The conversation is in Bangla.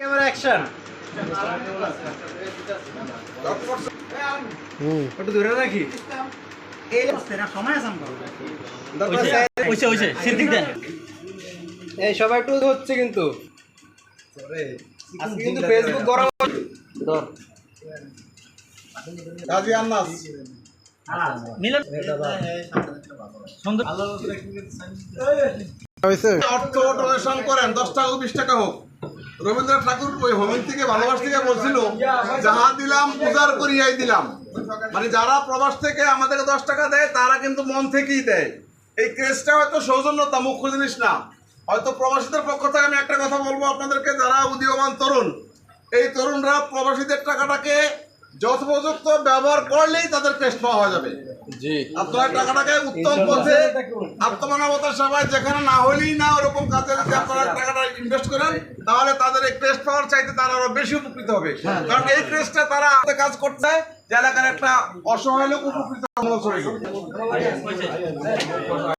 ক্যামেরা অ্যাকশন একটু দূরে রাখি। এই না সময় সিদ্দিক দেন। সবাই হচ্ছে কিন্তু। আজকে কিন্তু ফেসবুক গরম ধর। কাজী আন্নাস। মিলন। সুন্দর। অর্থ ডোনেশন করেন দশ টাকা বিশ টাকা হোক। রবীন্দ্রনাথ ঠাকুর ওই হোমেন থেকে ভালোবাস থেকে বলছিল যাহা দিলাম পূজার করিয়াই দিলাম। মানে যারা প্রবাস থেকে আমাদেরকে দশ টাকা দেয় তারা কিন্তু মন থেকেই দেয়। এই ক্রেজটা হয়তো সৌজন্যতা মুখ্য জিনিস না। হয়তো প্রবাসীদের পক্ষ থেকে আমি একটা কথা বলব আপনাদেরকে যারা উদীয়মান তরুণ এই তরুণরা প্রবাসীদের টাকাটাকে যথোপযুক্ত ব্যবহার করলেই তাদের ক্রেস্ট পাওয়া যাবে। আপনারা টাকাটাকে উত্তম পথে আত্মমানবতার সবাই যেখানে না হলেই না ইনভেস্ট করেন তাহলে তাদের এই ক্রেস্ট পাওয়ার চাইতে তারা আরও বেশি উপকৃত হবে কারণ এই ক্রেস্টটা তারা কাজ করতে হয় যে এলাকার একটা অসহায় লোক উপকৃত।